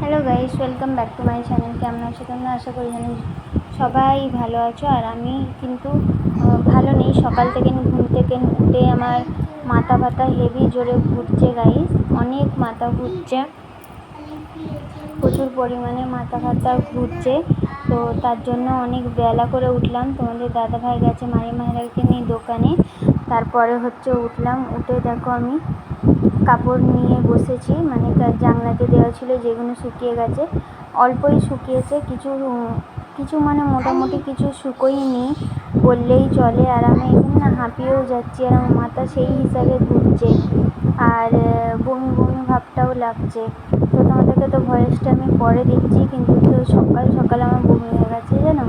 Hello guys welcome back to my channel কেমন আছো তোমরা? আশা করি জানি সবাই ভালো আছো। আর আমি কিন্তু ভালো নেই। সকাল থেকে ঘুম থেকে উঠে আমার মাথা ব্যথা হেভি জোরে ঘুরছে গাইস অনেক মাথা ঘুরছে। প্রচুর পরিমাণে মাথা ব্যথা ঘুরছে। তো তার জন্য অনেক বেলা করে উঠলাম। তোমাদের দাদা ভাই গেছে মারি মাহিরাকে নিয়ে দোকানে। তারপরে হচ্ছে উঠলাম। উঠে দেখো আমি কাপড় নিয়ে বসেছি মানে জানলাতে দেওয়া ছিল যেগুলো শুকিয়ে গেছে। অল্পই শুকিয়েছে, কিছু কিছু মানে মোটামুটি কিছু শুকোয়নি বললেই চলে। আর আমি এখানে না হাঁপিয়েও যাচ্ছি, আর আমার মাথা সেই হিসাবে ঘুরছে, আর বমি বমি ভাবটাও লাগছে। তো তোমাদেরকে তো ভয়েসটা আমি পরে দিচ্ছি কিন্তু তো সকাল সকাল আমার বমি হয়ে গেছে, জানো?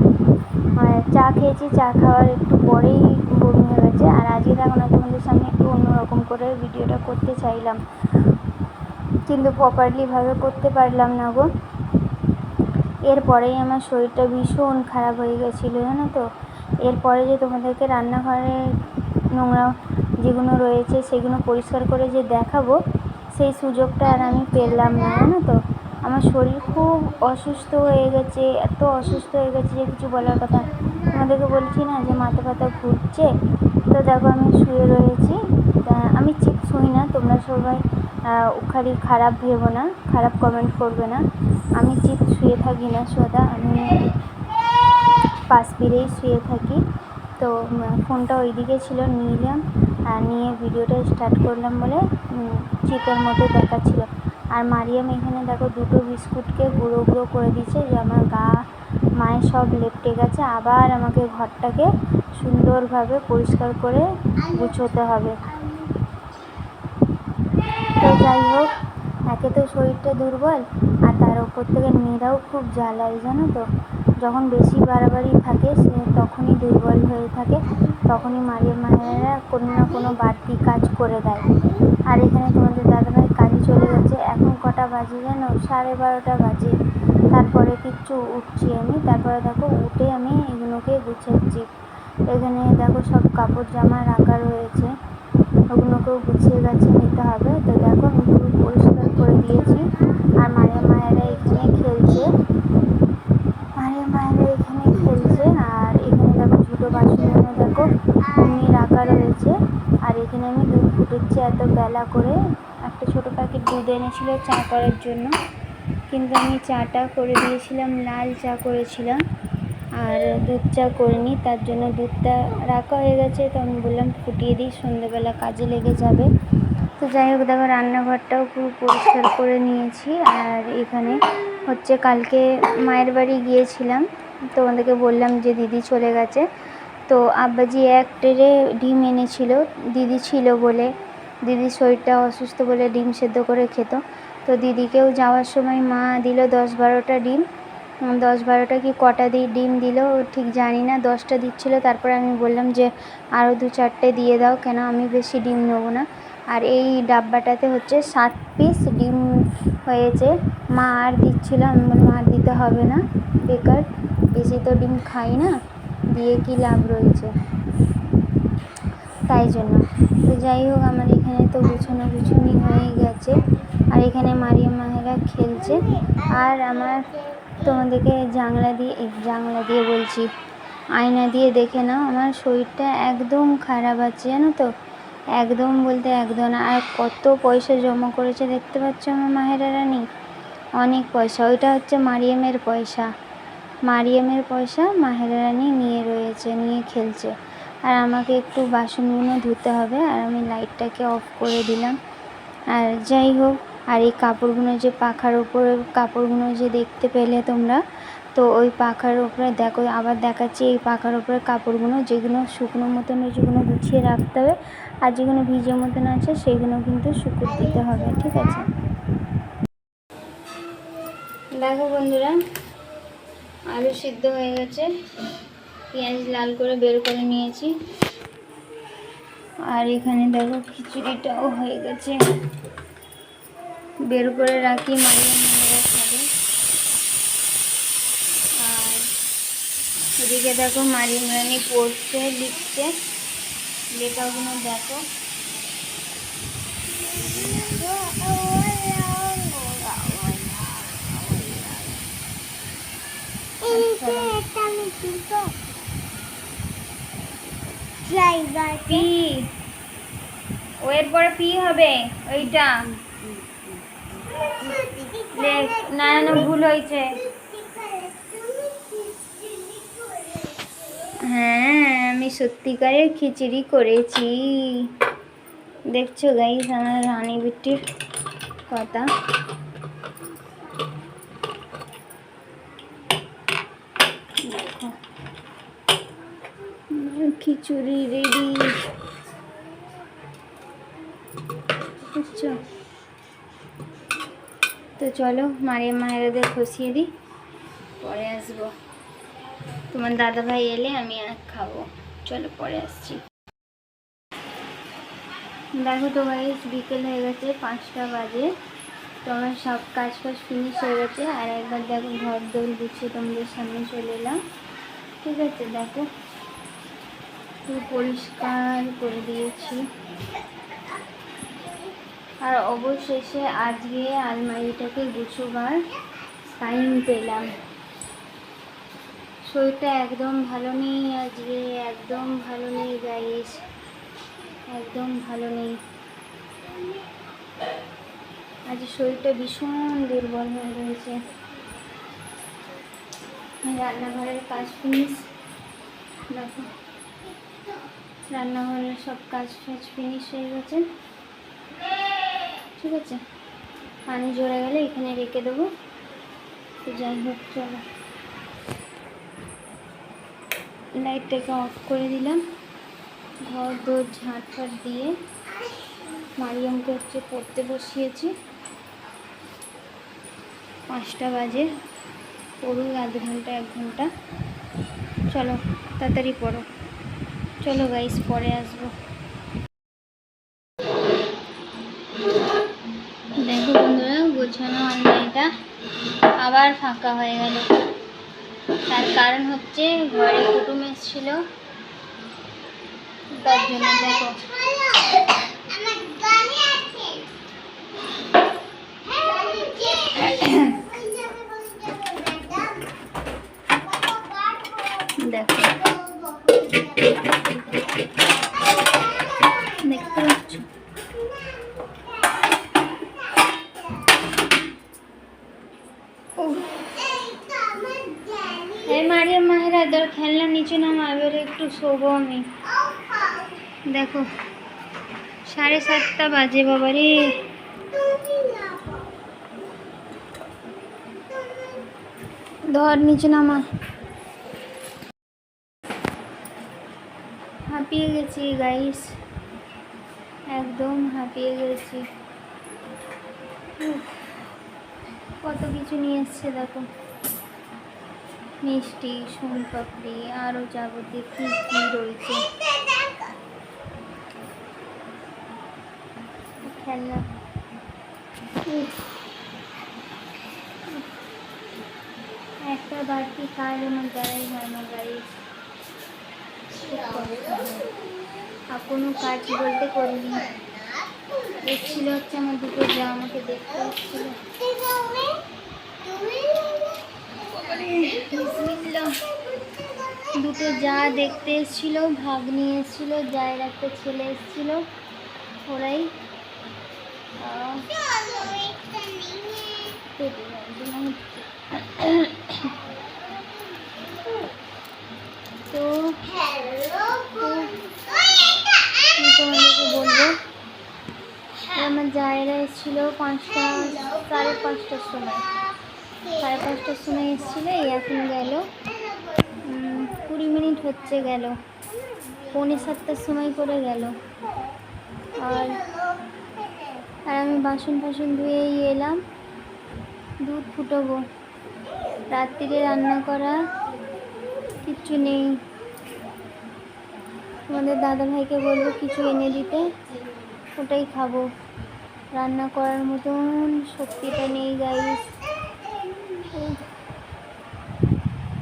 চা খেয়েছি, চা খাওয়ার একটু পরেই বমি গেছে আর আজকে দেখো না তোমাদের সামনে একটু অন্যরকম করে ভিডিওটা করতে চাইলাম। কিন্তু প্রপারলিভাবে করতে পারলাম না গো। এরপরেই আমার শরীরটা ভীষণ খারাপ হয়ে গেছিল, জানো তো? এরপরে যে তোমাদেরকে রান্নাঘরে নোংরা যেগুলো রয়েছে সেগুলো পরিষ্কার করে যে দেখাবো, সেই সুযোগটা আর আমি পেলাম না, জানো তো? আমার শরীর খুব অসুস্থ হয়ে গেছে, এত অসুস্থ হয়ে গেছে যে কিছু বলার কথা। তোমাদেরকে বলছি না যে মাথা ব্যথা ঘুরছে? তো দেখো আমি শুয়ে রয়েছি। আমি চিপ শুই না, তোমরা সবাই খালি খারাপ ভেবো না, খারাপ কমেন্ট করবে না। আমি চিপ শুয়ে থাকি না সদা আমি পাশ ফিরেই শুয়ে থাকি। তো ফোনটা ওইদিকে ছিল, নিলাম। নিয়ে ভিডিওটা স্টার্ট করলাম বলে চিপের মতো দেখাচ্ছিল। আর মারিয়াম এখানে দেখো দুটো বিস্কুটকে গুঁড়ো গুঁড়ো করে দিচ্ছে যে আমার গা মায়ের সব লেপটে গেছে, আবার আমাকে ঘরটাকে সুন্দরভাবে পরিষ্কার করে গুছোতে হবে। তো যাই হোক, একে তো শরীরটা দুর্বল, আর তার ওপর থেকে মেয়েরাও খুব জ্বালায়, জানো তো? যখন বেশি বাড়াবাড়ি থাকে, সে তখনই দুর্বল হয়ে থাকে, তখনই মারিয়া মায়েরা কোনো না কোনো বাড়তি কাজ করে দেয়। আর এখানে তোমাদের দাদাভাই কাজে চলে গেছে এখন কটা বাজে জানো? সাড়ে বারোটা বাজে। তারপরে কিচ্ছু উঠছি আমি তারপরে দেখো উঠে আমি এগুলোকে গুছাচ্ছি এখানে দেখো সব কাপড় জামা রাখা রয়েছে। ওগুলোকেও গুছিয়ে গাছিয়ে নিতে হবে। তো দেখো আমি পুরো পরিষ্কার করে দিয়েছি। আর মায়ের মায়েরা এখানে খেলছে। মায়ের মায়েরা এখানে খেলছে। আর এখানে দেখো ছোটো বাসনগুলো দেখো এমনি রাখা রয়েছে। আর এখানে আমি দুধ ফুটাচ্ছি এত বেলা করে। একটা ছোটো প্যাকেট দুধ এনেছিল চা করার জন্য। কিন্তু আমি চাটা করে দিয়েছিলাম, লাল চা করেছিলাম আর দুধ চা করিনি, তার জন্য দুধটা রাখা হয়ে গেছে। তো আমি বললাম ফুটিয়ে দিই সন্ধ্যেবেলা কাজে লেগে যাবে। তো যাই হোক, দেখো রান্নাঘরটাও পুরো পরিষ্কার করে নিয়েছি আর এখানে হচ্ছে কালকে মায়ের বাড়ি গিয়েছিলাম। তোমাদেরকে বললাম যে দিদি চলে গেছে। তো আব্বাজি এক ট্রে ডিম এনেছিল, দিদি ছিল বলে। দিদির শরীরটা অসুস্থ বলে ডিম সেদ্ধ করে খেত। তো দিদিকেও যাওয়ার সময় মা দিল দশ বারোটা ডিম। দশ বারোটা কি কটা দিয়ে ডিম দিল ঠিক জানি না, দশটা দিচ্ছিল। তারপরে আমি বললাম যে আরও দু চারটে দিয়ে দাও, কেন আমি বেশি ডিম নেব না। আর এই ডাব্বাটাতে হচ্ছে সাত পিস ডিম হয়েছে। মা আর দিচ্ছিল বললাম আর দিতে হবে না, বেকার, বেশি তো ডিম খাই না, দিয়ে কি লাভ রয়েছে? তাই জন্য। তো যাই হোক, আমার এখানে তো গুছানো গুছুনি হয়ে গেছে। আর এখানে মারিয়া মাহেরা খেলছে। আর আমার তোমাদেরকে জাংলা দিয়ে জাংলা দিয়ে বলছি, আয়না দিয়ে দেখে নাও, আমার শরীরটা একদম খারাপ আছে, জানো তো? একদম বলতে একদম। আর কত পয়সা জমা করেছে দেখতে পাচ্ছ আমার মাহেরা রানী? অনেক পয়সা। ওইটা হচ্ছে মারিয়ামের পয়সা। মারিয়ামের পয়সা মাহেরা রানী নিয়ে রয়েছে, নিয়ে খেলছে। আর আমাকে একটু বাসনগুলো ধুতে হবে, আর আমি লাইটটাকে অফ করে দিলাম। আর যাই হোক আর এই কাপড়গুলো যে পাখার উপরে, কাপড়গুলো যে দেখতে পেলে তোমরা, তো ওই পাখার উপরে দেখো, আবার দেখাচ্ছি এই পাখার উপরে কাপড়গুলো, যেগুলো শুকনো মতন যেগুলো গুছিয়ে রাখতে হবে, আর যেগুলো ভিজে মতন আছে, সেগুলো কিন্তু শুকুর দিতে হবে, ঠিক আছে? দেখো বন্ধুরা, আলু সিদ্ধ হয়ে গেছে, পেঁয়াজ লাল করে বের করে নিয়েছি। আর এখানে দেখো খিচুড়িটাও হয়ে গেছে। বের করে রাখি মারিয়ে মায়েরা খাবে। আর এদিকে দেখো মারিম রানী পড়ছে লিখছে। লেখাগুলো দেখো। ও এর পরে পি হবে ওইটা। না না ভুল হয়েছে। হ্যাঁ আমি সত্যিকারের খিচুড়ি করেছি। দেখছ গাইস আমার রানী বিটির কথা। খিচুড়ি রেডি বুঝছ তো চলো মারিয়া মায়েরাদের খসিয়ে দিই। পরে আসব। তোমার দাদা ভাই এলে আমি আর খাব। চলো পরে আসছি। দেখো তো ভাই, বিকেল হয়ে গেছে, পাঁচটা বাজে। তো আমার সব কাজ ফাজ ফিনিশ হয়ে গেছে। আর একবার দেখো ঘর দোল গুছিয়ে তোমাদের সামনে চলে এলাম। ঠিক আছে, দেখো। পুরো পরিষ্কার করে দিয়েছি। আর অবশেষে আজকে আলমারিটাকে গুছোবার টাইম পেলাম। শরীরটা একদম ভালো নেই আজকে, একদম ভালো নেই গাইস একদম ভালো নেই। আজ শরীরটা ভীষণ দুর্বল হয়ে রয়েছে। রান্নাঘরের কাজ ফিনিশ দেখো। রান্নাঘরের সব কাজ ফাজ ফিনিশ হয়ে গেছে। ঠিক আছে? পানি জড়ে গেলে এখানে রেখে দেবো। তো যাই হোক, চলো। লাইটটাকে অফ করে দিলাম। ঘর, দোর ঝাঁট ফাট দিয়ে মারিয়ামকে হচ্ছে পড়তে বসিয়েছি। পাঁচটা বাজে। পড়ুক আধ ঘণ্টা, এক ঘণ্টা। চলো, তাড়াতাড়ি পড়ো। চলো গাইস পরে আসব দেখো বন্ধুরা গোছানো আলমারিটা আবার ফাঁকা হয়ে গেল। তার কারণ হচ্ছে ঘরে কুটুম এসেছিল। তার জন্য দেখো দেখতে পাচ্ছ উফ, মারিয়া মাহেরা তোর খেলনা নিচে নামা, এবারে একটু শোবো আমি। দেখো, সাড়ে সাতটা বাজে বাবা রে। ধর নিচে নামা। হাঁপিয়ে গেছি গাইস একদম হাঁপিয়ে গেছি। কত কিছু নিয়ে এসছে, দেখো। মিষ্টি, সোনপাপড়ি, আরও যাবতীয় কী কী রয়েছে খেলনা। একটা বাড়তি কাজ আমার দ্বারাই হয় না গাড়ি আর কোনো কাজ বলতে করিনি এসেছিল হচ্ছে আমার দুটো যা আমাকে দেখতে বিসমিল্লাহ। দুটো যা দেখতে এসেছিল ভাগ নিয়ে এসেছিল যায়ের একটা ছেলে এসেছিল ওরাই তো তোমাদেরকে বলব আমার জায়গা এসেছিল পাঁচটা সাড়ে পাঁচটার সময় সাড়ে পাঁচটার সময় এসেছিল, এই এখন গেল। কুড়ি মিনিট হচ্ছে গেল। পৌনে সাতটার সময় করে গেল। আর আর আমি বাসন ফাসন ধুয়েই এলাম। দুধ ফুটবো। রাত্রিরে রান্না করা কিচ্ছু নেই। তোমাদের দাদা ভাইকে বলব কিছু এনে দিতে। ওটাই খাব। রান্না করার মতন শক্তিটা নেই গাইস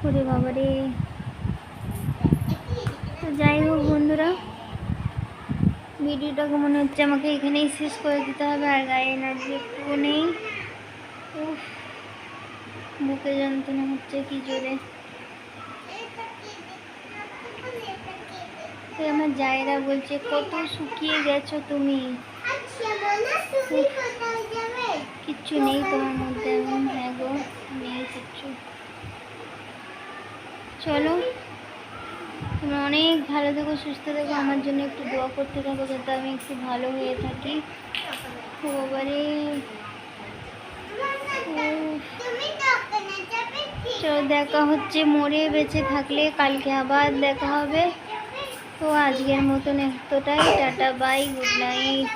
ওরে বাবা রে তো যাই হোক বন্ধুরা ভিডিওটাকে মনে হচ্ছে আমাকে এখানেই শেষ করে দিতে হবে, আর গায়ে এনার্জি একটুকু নেই। বুকে যন্ত্রণা হচ্ছে কি জোরে। আমার জায়রা বলছে, কত শুকিয়ে গেছো তুমি? কিচ্ছু নেই তোমার মধ্যে এমন হ্যাঁ গো নেই কিচ্ছু। চলো তুমি অনেক ভালো থেকো, সুস্থ থেকো, আমার জন্য একটু দোয়া করতে থাকো যাতে আমি একটু ভালো হয়ে থাকি। উফ। চলো, দেখা হচ্ছে মরে বেঁচে থাকলে কালকে আবার দেখা হবে। তো আজকের মতন এতটাই, টাটা বাই গুড নাইট